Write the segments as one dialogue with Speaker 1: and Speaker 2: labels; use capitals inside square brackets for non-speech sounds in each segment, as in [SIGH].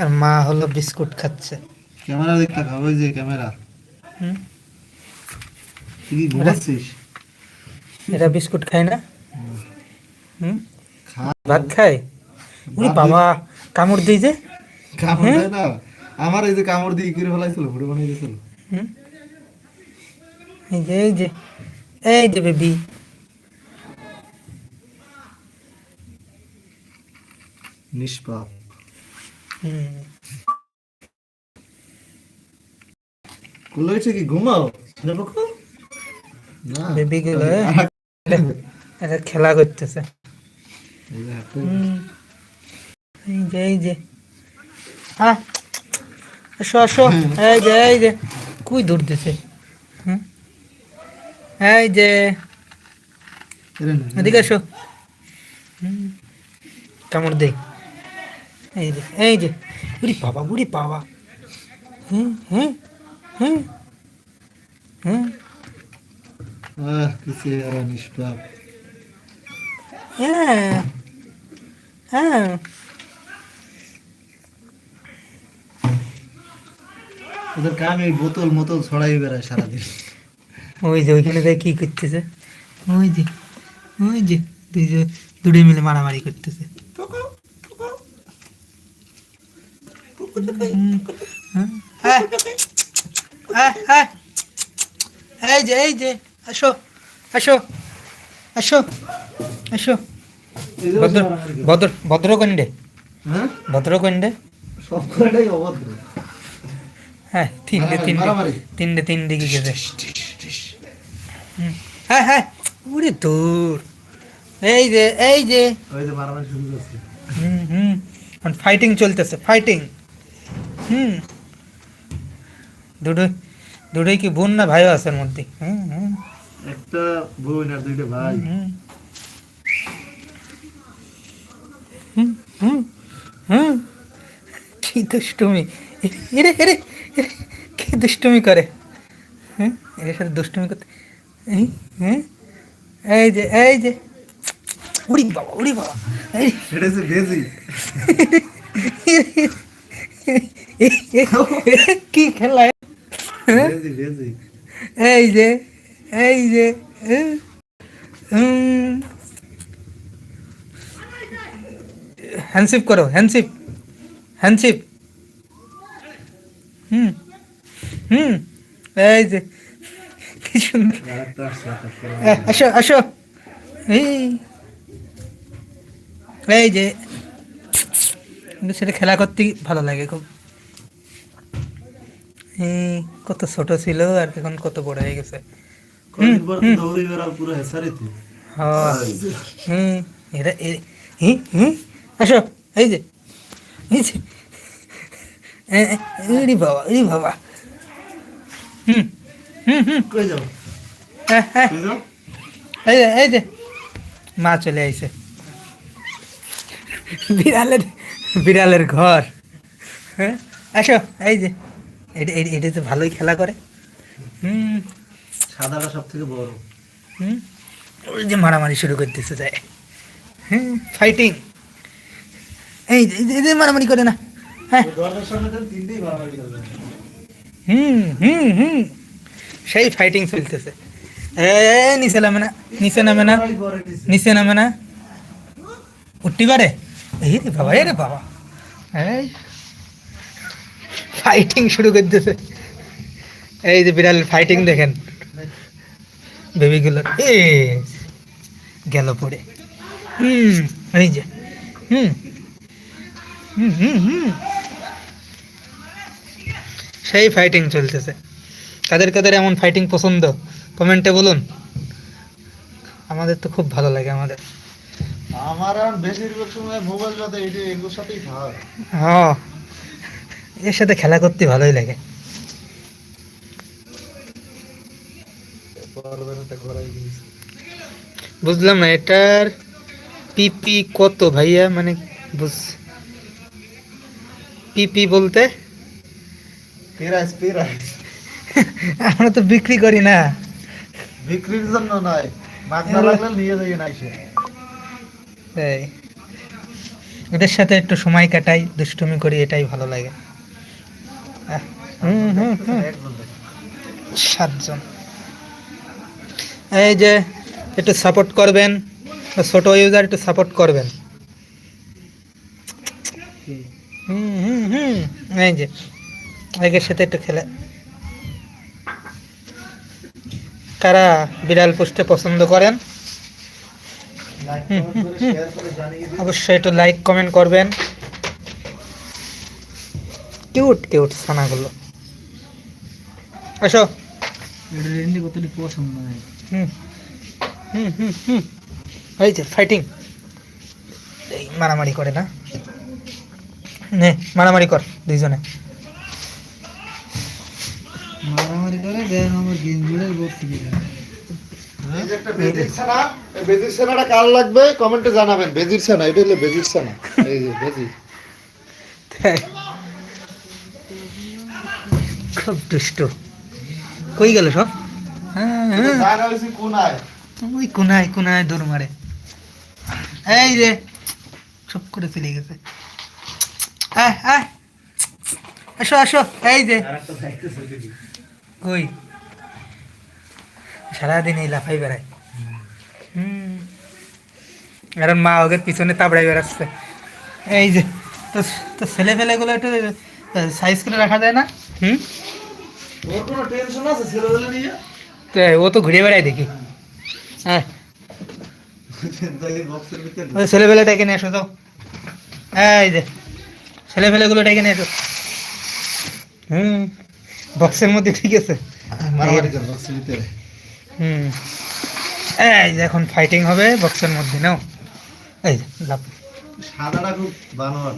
Speaker 1: আর মা হলো বিস্কুট খাচ্ছে।
Speaker 2: ক্যামেরা দেখতে খাব যে ক্যামেরা। তুই ঘুমাচ্ছিস?
Speaker 1: এরা বিস্কুট খায় না? হুম? ভাত খায়? উনি বাবা কামড় দিই যে।
Speaker 2: কামড় দেয় না। আমার এই যে কামড় দিয়ে করে ফেলাইছিল? ভিডিও বানিয়ে দিয়েছিল।
Speaker 1: এই যে এই যে। এই যে বেবি।
Speaker 2: নিষ্পাপ।
Speaker 1: হুম।
Speaker 2: কি? ঘুমাও।
Speaker 1: বেবি গুলো এরা খেলা করতেছে।
Speaker 2: এই যে
Speaker 1: এই যে। হ্যাঁ। আসো আসো। এই যে এই যে। কুই দূর দিছে এই যে। এদিকে আসো। হুম। কামড় দে। এই যে এই যে উরি বাবা উরি বাবা। হুম হুম হুম হুম।
Speaker 2: আহ কি চেহারা নিষ্পাপ?
Speaker 1: হ্যাঁ হ্যাঁ।
Speaker 2: ওদের কাম এই বোতল মোতল ছড়াই বেড়ায় সারাদিন।
Speaker 1: ওই যে ওইখানে দেখ কি করতেছে? ওই যে ওই যে দুই দুটোই মিলে মারামারি করতেছে হুম, হুম। হ্যাঁ, হ্যাঁ, হ্যাঁ। এই যে এই যে আসো আসো আসো আসো ভদ্র
Speaker 2: করে।
Speaker 1: ভদ্র ভদ্রকন্ডে
Speaker 2: হ্যাঁ সব কটাই অভদ্র
Speaker 1: হ্যাঁ তিনটে তিনটে তিনটে গেছে। হ্যাঁ হ্যাঁ উড়ে দূর এই যে এই যে হুম হুম ফাইটিং চলতেছে ফাইটিং হুম। দুটোই দুটোই কি বোন না ভাইও আছে মধ্যে? হুম হুম।
Speaker 2: একটা বোন আর দুইটা ভাই।
Speaker 1: হুম হুম। হুম হুম কি দুষ্টুমি। এরে এরে কি দুষ্টুমি করে। হ্যাঁ এর সাথে দুষ্টুমি করতে এই, হ্যাঁ এই যে এই যে। উড়ি বাবা উড়ি বাবা। এই
Speaker 2: এটা ভেজি। [LAUGHS]
Speaker 1: কি খেলা? হ্যাঁ? এই যে এই যে হ্যান্ডশিপ করো হ্যান্ডশিপ হ্যান্ডশিপ হুম হুম এই যে কি সুন্দর। আসো আসো। এই এই যে সেটা খেলা করতে ভালো লাগে খুব। কত ছোট ছিল আর এখন কত বড় হয়ে গেছে। হ্যাঁ। এরা আসো এই যে এই যে। ইরি বাবা ইরি বাবা। হুম হুম হুম। হ্যাঁ হ্যাঁ।
Speaker 2: কই যাও?
Speaker 1: এই যে এই যে। মা চলে আইছে। বিড়ালের বিড়ালের ঘর। হ্যাঁ আসো এই যে। এটা এটা- তো ভালোই খেলা করে। হুম
Speaker 2: সাদাটা সব থেকে বড়।
Speaker 1: হুম ওই যে মারামারি শুরু করে দিতে যায়। হুম ফাইটিং এই যে- মারামারি করে না। হ্যাঁ। হুম হুম হুম। সেই ফাইটিং চলতেছে। এ নিচে নামে না নিচে নামে না নিচে নামে না। উঠতে পারে? এই রে বাবা এই রে বাবা। এই। ফাইটিং শুরু করে দিতেছে এই যে বিড়াল ফাইটিং দেখেন। বেবিগুলো এ গেল পড়ে। হুম এই যে হুম হুম হুম সেই ফাইটিং চলতেছে। কাদের কাদের এমন ফাইটিং পছন্দ? কমেন্টে বলুন। আমাদের তো খুব ভালো লাগে আমাদের।
Speaker 2: আমার আর বেশিরভাগ সময় মোবাইল যাতে এটা এগুলোর সাথেই খাওয়া
Speaker 1: হ্যাঁ। এর সাথে খেলা করতে ভালোই লাগে। বুঝলাম না এটার পিপি কত ভাইয়া? মানে বুঝ পিপি বলতে? [LAUGHS] আমরা তো বিক্রি করি না।
Speaker 2: বিক্রির জন্য নয় মাগনা লাগলে নিয়ে যাই না এসে।
Speaker 1: এই ওদের সাথে একটু সময় কাটাই দুষ্টুমি করি এটাই ভালো লাগে। হুম হুম হুম সাতজন। এই যে একটু সাপোর্ট করবেন, ছোট ইউজার একটু সাপোর্ট করবেন। হুম হুম হুম, এই যে, একের সাথে একটু খেলে। কারা বিড়াল পুষতে পছন্দ করেন? অবশ্যই একটু লাইক কমেন্ট করবেন। কিউট কিউট ছানাগুলো আসো।
Speaker 2: রেন্ডি কতটি পছন্দ হয়।
Speaker 1: হুম হুম হুম হুম। এই যে ফাইটিং এই মারামারি করে না? নে মারামারি কর দুইজনে।
Speaker 2: মারামারি করে দেন আমার গেঞ্জিরে ভর্তি করে এই বেজির কার লাগবে? কমেন্টে জানাবেন। বেজির ছানা এটা হলো বেজির ছানা এই যে বেজির
Speaker 1: খুব দুষ্ট। কই গেল সব? হ্যাঁ হ্যাঁ। ওই কোনায় কোনায় দৌড় মারে। এই রে চুপ করে চলে গেছে। আয় আয়। আসো আসো এই যে। কই? সারাদিন এই লাফাই বেড়ায়। হুম। আর মা ওকে পিছনে তাবড়াই বেড়াচ্ছে। এই যে তো তো ছেলে ফেলেগুলো একটু সাইজ করে রাখা যায় না? হুম?
Speaker 2: ওর কোনো টেনশন আছে ছেলেবেলা নিয়ে?
Speaker 1: তো ও তো ঘুরে বেড়ায় দেখি। হ্যাঁ।
Speaker 2: তাই বক্সের ভিতরে
Speaker 1: ওই ছেলেবেলা ডেকে নিয়ে এসো তো এই যে ছেলেবেলাগুলো ডেকে নিয়ে এসো। হুম বক্সের মধ্যে ঠিক আছে। হুম। এই যে এখন ফাইটিং হবে বক্সের মধ্যে নাও। এই লাভ
Speaker 2: সাদাটা খুব বানোয়ার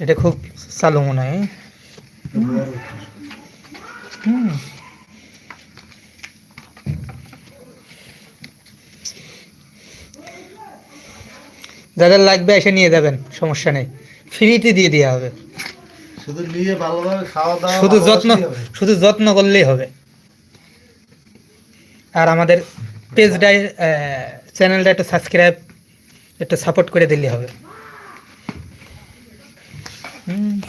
Speaker 1: এটা খুব চালু মনে হয়। হুম। যাদের লাগবে এসে নিয়ে যাবেন সমস্যা নেই। ফ্রিতে দিয়ে দেওয়া হবে।
Speaker 2: শুধু নিয়ে ভালোভাবে খাওয়া দাওয়া
Speaker 1: শুধু যত্ন শুধু যত্ন করলেই হবে। আর আমাদের পেজটা চ্যানেলটা একটু সাবস্ক্রাইব একটু সাপোর্ট করে দিলে হবে।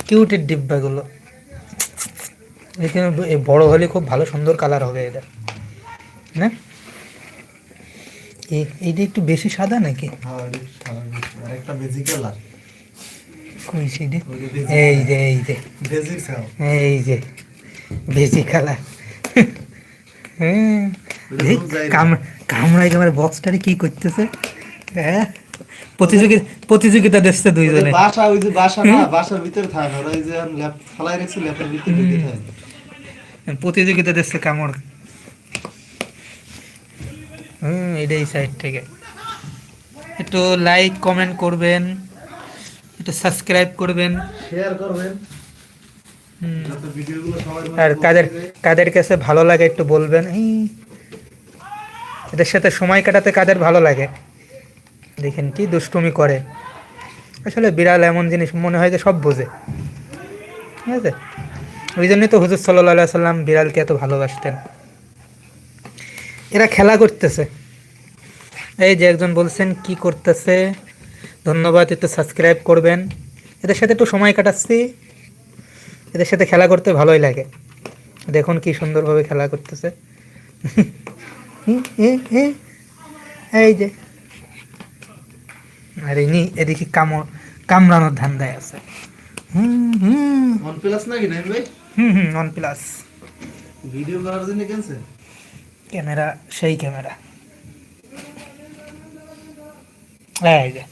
Speaker 1: কিউটের ডিব্বাগুলো। এখানে বড় হলে খুব ভালো সুন্দর কালার হবে এটা না? এইটা একটু বেশি সাদা নাকি?
Speaker 2: হ্যাঁ,
Speaker 1: এই যে এই যে। এই যে বেশি কালার হ্যাঁ দেখ, কাম- কামড়ায় কামড়ায় বক্সটারে কি করতেছে? হ্যাঁ? প্রতিযোগিতা প্রতিযোগিতা দিচ্ছে দুইজনে।
Speaker 2: বাসা ওই যে বাসা না বাসার ভিতরে থাকে ওরা ওই যে ল্যাপ ফালাই রাখছে ল্যাপের ভিতরে থাকে।
Speaker 1: প্রতিযোগিতা দিচ্ছে কামড়। হুম এটাই সাইড থেকে। একটু লাইক কমেন্ট করবেন। একটু সাবস্ক্রাইব করবেন।
Speaker 2: শেয়ার করবেন। সবার
Speaker 1: আর কাদের কাদের কাছে ভালো লাগে একটু বলবেন। এদের সাথে সময় কাটাতে কাদের ভালো লাগে? দেখেন কি দুষ্টুমি করে। আসলে বিড়াল এমন জিনিস মনে হয় যে সব বোঝে। ঠিক আছে? ওই জন্যই তো হুজুর সাল্লাহ সাল্লাম বিড়ালকে এত ভালোবাসতেন। এরা খেলা করতেছে। এই যে একজন বলছেন, কি করতেছে? ধন্যবাদ, একটু সাবস্ক্রাইব করবেন। এদের সাথে একটু সময় কাটাচ্ছি। এদের সাথে খেলা করতে ভালোই লাগে। দেখুন কি সুন্দরভাবে খেলা করতেছে। এই যে। আর ইনি এদিকে কামড় কামড়ানোর ধান্দায় আছে। হুম হুম
Speaker 2: প্লাস নাকি ভাই?
Speaker 1: হুম হুম ওয়ান প্লাস
Speaker 2: ভিডিও করার জন্য কেনছে?
Speaker 1: ক্যামেরা সেই ক্যামেরা। এই যে।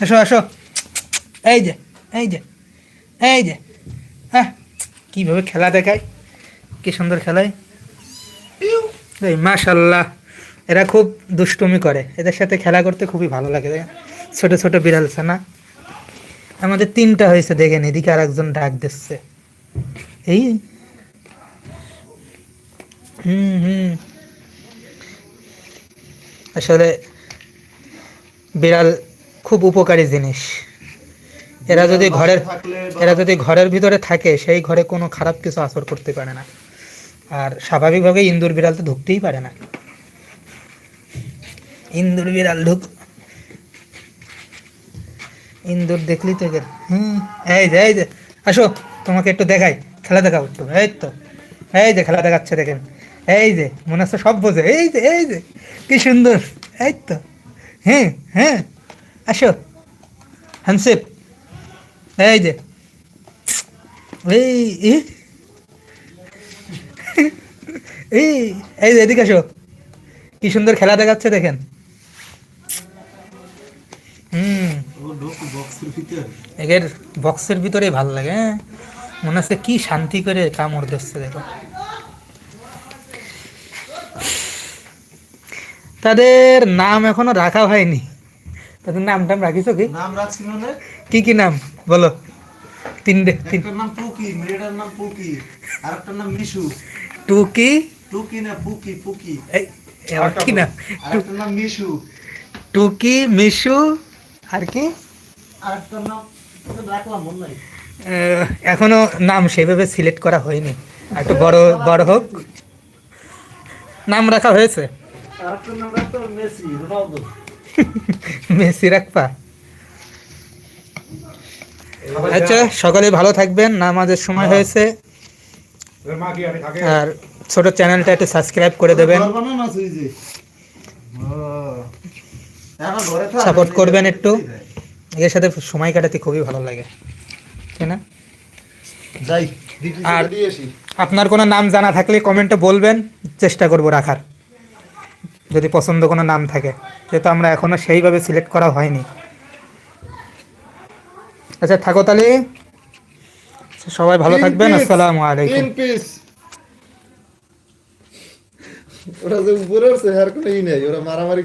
Speaker 1: এসো এসো। এই যে এই যে এই যে। হ্যাঁ কীভাবে খেলা দেখায়? কি সুন্দর খেলায় এই মাশাল্লাহ। এরা খুব দুষ্টুমি করে। এদের সাথে খেলা করতে খুবই ভালো লাগে। ছোট ছোট বিড়াল ছানা। আমাদের তিনটা হয়েছে দেখেন এদিকে আর একজন ডাক দিচ্ছে। এই হুম হুম। আসলে বিড়াল খুব উপকারী জিনিস। এরা যদি ঘরের এরা যদি ঘরের ভিতরে থাকে সেই ঘরে কোনো খারাপ কিছু আসর করতে পারে না। আর স্বাভাবিকভাবে ইন্দুর বিড়াল তো ঢুকতেই পারে না। ইন্দুর বিড়াল ঢুক। ইন্দুর দেখলি তো হুম এই যে এই যে আসো। তোমাকে একটু দেখাই। খেলা দেখাও একটু। এই তো। এই যে খেলা দেখাচ্ছে দেখেন। এই যে মনে হচ্ছে সব বোঝে। এই যে এই যে কি সুন্দর। এই তো। হ্যাঁ হ্যাঁ। আসো। হানসিপ এই যে। এই এই এই যে এদিকে আসো। কি সুন্দর খেলা দেখাচ্ছে দেখেন। হুম। বক্সের ভিতরেই ভালো লাগে হ্যাঁ। মনে হচ্ছে কি শান্তি করে কামড় দিচ্ছে দেখো। তাদের নাম এখনও রাখা হয়নি। তাদের নাম টাম রাখিছো কি?
Speaker 2: নাম রাখছি মানে?
Speaker 1: কি কি নাম? বলো। তিনটে তিন
Speaker 2: নাম মেয়েটার নাম পুকি নাম মিশু।
Speaker 1: টুকি?
Speaker 2: টুকি না পুকি পুকি।
Speaker 1: এই কি নাম?
Speaker 2: নাম মিশু।
Speaker 1: টুকি মিশু আর কি?
Speaker 2: আর একটার নাম রাখলাম মনে নাই।
Speaker 1: এখনও নাম সেভাবে সিলেক্ট করা হয়নি। একটু বড় বড় হোক। নাম রাখা হয়েছে।
Speaker 2: মেসি
Speaker 1: রাখবা আচ্ছা সকালে ভালো থাকবেন। নামাজের সময় হয়েছে। আর ছোট চ্যানেলটা একটু সাবস্ক্রাইব করে দেবেন। Support করবেন একটু। এর সাথে সময় কাটাতে খুবই ভালো লাগে। তাই না?
Speaker 2: যাই
Speaker 1: আর- আপনার কোনো নাম জানা থাকলে কমেন্টে বলবেন চেষ্টা করব রাখার। যদি পছন্দ কোনো নাম থাকে যেহেতু আমরা এখনও সেইভাবে সিলেক্ট করা হয়নি। আচ্ছা থাকো তাহলে। সবাই ভালো থাকবেন আসসালামু আলাইকুম।
Speaker 2: ওরা যে উপরে উঠছে আর কোনো ই নেই ওরা মারামারি